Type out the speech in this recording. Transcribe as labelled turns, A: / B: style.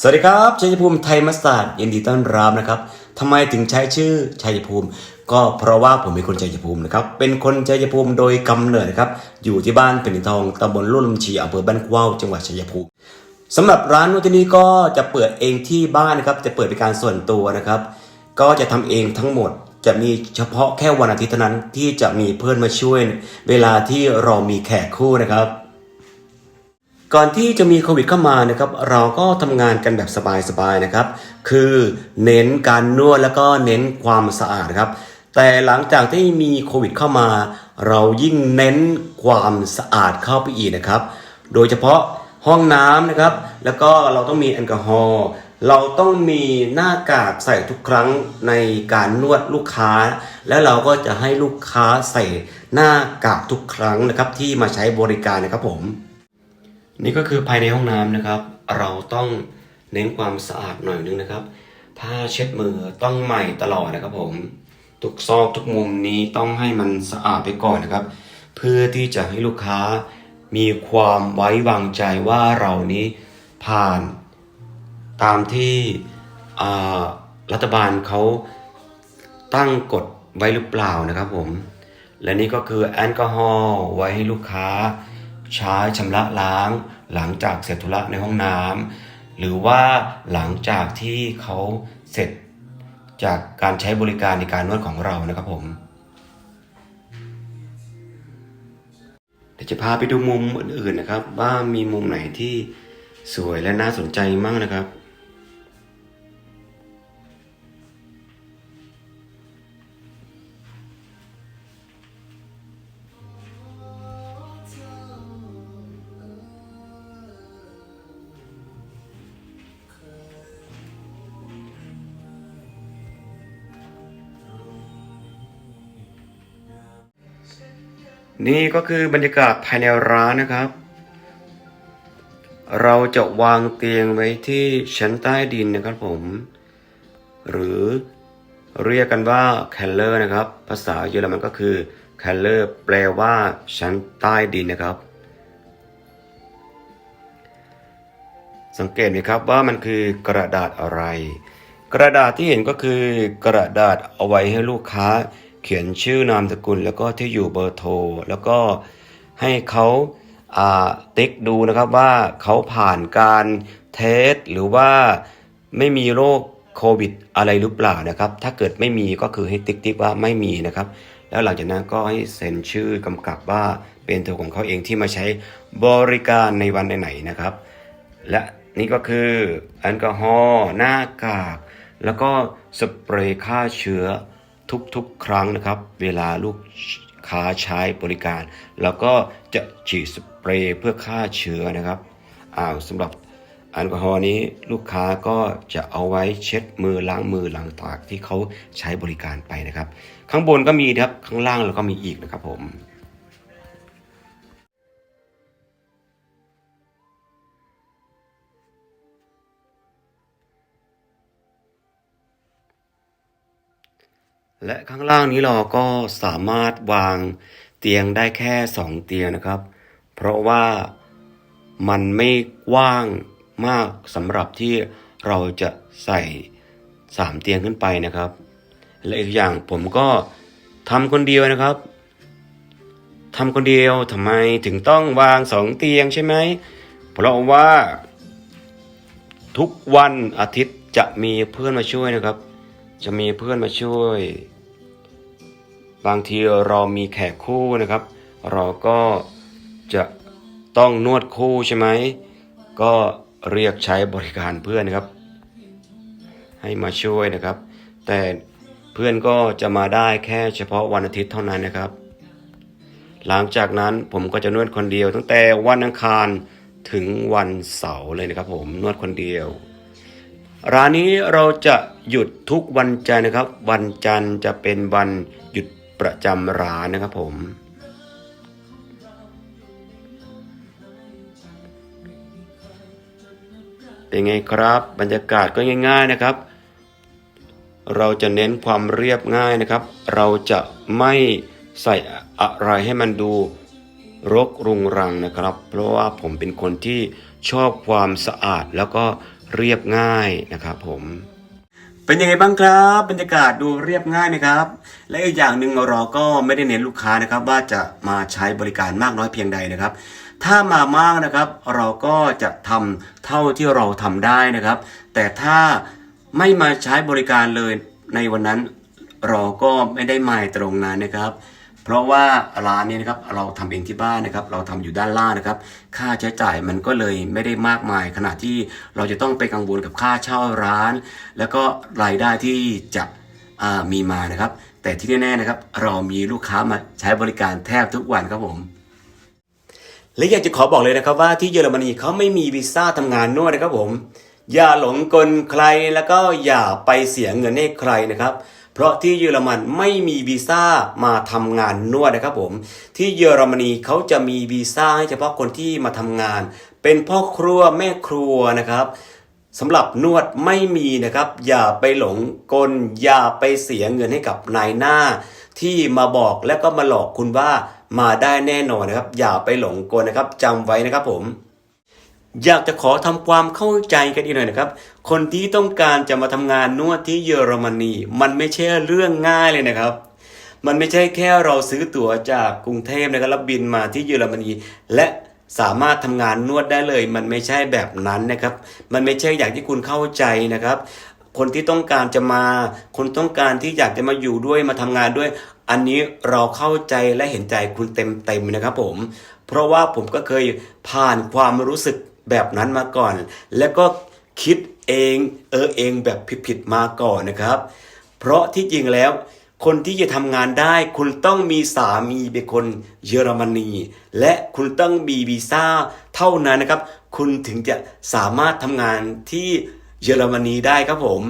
A: สวัสดีครับชัยภูมิไทยมัสตาร์ดยินดีต้อนรับนะครับทำไมถึงใช้ชื่อชัยภูมิ ก็เพราะว่าผมเป็นคนชัยภูมินะครับเป็นคนชัยภูมิโดยกำเนิดนะครับอยู่ที่บ้านเป็นทองตำบลลุ่นลำชีอำเภอบ้านกว้าวจังหวัดชัยภูมิสำหรับร้านนวดที่นี่ก็จะเปิดเองที่บ้านนะครับจะเปิดเป็นการส่วนตัวนะครับ ก็จะทำเองทั้งหมดจะมีเฉพาะแค่วันอาทิตย์เท่านั้นที่จะมีเพื่อนมาช่วย เวลาที่เรามีแขกคู่นะครับ ก่อนที่จะมีโควิดเข้ามานะครับเราก็ทำงานกันแบบสบายๆนะครับ คือเน้นการนวดแล้วก็เน้นความสะอาดครับ แต่หลังจากที่มีโควิดเข้ามา เรายิ่งเน้นความสะอาดเข้าไปอีกนะครับ โดยเฉพาะห้องน้ำนะครับ แล้วก็เราต้องมีแอลกอฮอล์เราต้องมีหน้ากากใส่ทุกครั้งในการนวดลูกค้า แล้วเราก็จะให้ลูกค้าใส่หน้ากากทุกครั้งนะครับที่มาใช้บริการนะครับผม นี่ก็คือภายในห้องน้ำนะครับ เราต้องเน้นความสะอาดหน่อยนึงนะครับ ผ้าเช็ดมือต้องใหม่ตลอดนะครับผมทุกซอกทุกมุมนี้ต้องให้มันสะอาดไปก่อนนะครับ เพื่อที่จะให้ลูกค้ามีความไว้วางใจว่าเรานี้ผ่าน ตามที่รัฐบาลเขาตั้งกฎไว้หรือเปล่านะครับผม และนี่ก็คือแอลกอฮอล์ไว้ให้ลูกค้า ใช้ชำระล้าง หลังจากเสร็จธุระในห้องน้ำหรือว่าหลังจากที่เขาเสร็จจากการใช้บริการในการนวดของเรานะครับผมเดี๋ยวจะพาไปดูมุมอื่นๆนะครับ ว่ามีมุมไหนที่สวยและน่าสนใจมากนะครับ นี่ก็คือบรรยากาศภายในร้านนะครับ เราจะวางเตียงไว้ที่ชั้นใต้ดินนะครับผม หรือเรียกกันว่าแคลเลอร์นะครับ ภาษาเยอรมันก็คือแคลเลอร์แปลว่าชั้นใต้ดินนะครับ สังเกตไหมครับว่ามันคือกระดาษอะไร กระดาษที่เห็นก็คือกระดาษเอาไว้ให้ลูกค้า เขียนชื่อนามสกุล แล้วก็ที่อยู่เบอร์โทร แล้วก็ให้เขาอ่าติ๊กดูนะครับว่าเขาผ่านการเทสหรือว่าไม่มีโรคโควิดอะไรหรือเปล่านะครับ ถ้าเกิดไม่มีก็คือให้ติ๊กติ๊กว่าไม่มีนะครับ แล้วหลังจากนั้นก็ให้เซ็นชื่อกำกับว่าเป็นตัวของเขาเองที่มาใช้บริการในวันไหนๆนะครับ และนี่ก็คือแอลกอฮอล์หน้ากาก แล้วก็สเปรย์ฆ่าเชื้อ ทุกๆ ครั้งนะครับ เวลาลูกค้าใช้บริการ แล้วก็จะฉีดสเปรย์เพื่อฆ่าเชื้อนะครับอ้าวสำหรับแอลกอฮอล์นี้ลูกค้าก็จะเอาไว้เช็ดมือล้างมือหลังจากที่เขาใช้บริการไปนะครับ ข้างบนก็มีครับข้างล่างเราก็มีอีกนะครับผม และข้างล่างนี้เราก็สามารถวางเตียงได้แค่สองเตียงนะครับ เพราะว่ามันไม่กว้างมากสำหรับที่เราจะใส่สามเตียงขึ้นไปนะครับ และอีกอย่างผมก็ทำคนเดียวนะครับทำคนเดียวทำไมถึงต้องวางสองเตียงใช่ไหมเพราะว่าทุกวันอาทิตย์จะมีเพื่อนมาช่วยนะครับ จะมีเพื่อนมาช่วย บางทีเรามีแขกคู่นะครับ เราก็จะต้องนวดคู่ใช่ไหม ก็เรียกใช้บริการเพื่อนนะครับ ให้มาช่วยนะครับ แต่เพื่อนก็จะมาได้แค่เฉพาะวันอาทิตย์เท่านั้นนะครับ หลังจากนั้นผมก็จะนวดคนเดียว ตั้งแต่วันอังคารถึงวันเสาร์เลยนะครับ ผมนวดคนเดียว ร้านนี้เราจะหยุดทุกวันจันทร์นะครับ วันจันทร์จะเป็นวันหยุดประจำร้านนะครับผม เป็นไงครับ บรรยากาศก็ง่าย ๆนะครับ เราจะเน้นความเรียบง่ายนะครับ เราจะไม่ใส่อะไรให้มันดูรกรุงรังนะครับ เพราะว่าผมเป็นคนที่ชอบความสะอาดแล้วก็ เรียบง่ายนะครับผมเป็นยังไงบ้างครับบรรยากาศดูเรียบง่ายไหมครับ และอีกอย่างหนึ่งเราก็ไม่ได้เน้นลูกค้านะครับ ว่าจะมาใช้บริการมากน้อยเพียงใดนะครับ ถ้ามามากนะครับ เราก็จะทำเท่าที่เราทำได้นะครับ แต่ถ้าไม่มาใช้บริการเลยในวันนั้น เราก็ไม่ได้หมายตรงนั้นนะครับ เพราะว่าร้านนี้นะครับเราทำเองที่บ้านนะครับ เราทำอยู่ด้านล่างนะครับ ค่าใช้จ่ายมันก็เลยไม่ได้มากมาย ขณะที่เราจะต้องไปกังวลกับค่าเช่าร้าน แล้วก็รายได้ที่จะมีมานะครับ แต่ที่แน่ๆนะครับ เรามีลูกค้ามาใช้บริการแทบทุกวันครับผมและอยากจะขอบอกเลยนะครับว่าที่เยอรมนีเขาไม่มีวีซ่าทำงานนวดนะครับผม อย่าหลงกลใครแล้วก็อย่าไปเสียเงินให้ใครนะครับ เพราะที่เยอรมันไม่มีวีซ่ามาทำงานนวดนะครับผม ที่เยอรมนีเขาจะมีวีซ่าให้เฉพาะคนที่มาทำงาน เป็นพ่อครัวแม่ครัวนะครับสำหรับนวดไม่มีนะครับ อย่าไปหลงกล อย่าไปเสียเงินให้กับนายหน้า ที่มาบอกแล้วก็มาหลอกคุณว่ามาได้แน่นอนนะครับ อย่าไปหลงกลนะครับจำไว้นะครับผม อยากจะขอทำความเข้าใจกันอีกหน่อยนะครับ คนที่ต้องการจะมาทำงานนวดที่เยอรมนี มันไม่ใช่เรื่องง่ายเลยนะครับ มันไม่ใช่แค่เราซื้อตั๋วจากกรุงเทพนะครับแล้วบินมาที่เยอรมนี และสามารถทำงานนวดได้เลย มันไม่ใช่แบบนั้นนะครับ มันไม่ใช่อย่างที่คุณเข้าใจนะครับ คนที่ต้องการจะมา คนต้องการที่อยากจะมาอยู่ด้วยมาทำงานด้วย อันนี้เราเข้าใจและเห็นใจคุณเต็มๆนะครับผม เพราะว่าผมก็เคยผ่านความรู้สึก แบบนั้นมาก่อน แล้วก็คิดเองเออเองแบบผิดๆมาก่อนนะครับ เพราะที่จริงแล้ว คนที่จะทำงานได้ คุณต้องมีสามีเป็นคนเยอรมนี และคุณต้องมีวีซ่าเท่านั้นนะครับ คุณถึงจะสามารถทำงานที่เยอรมนีได้ครับผม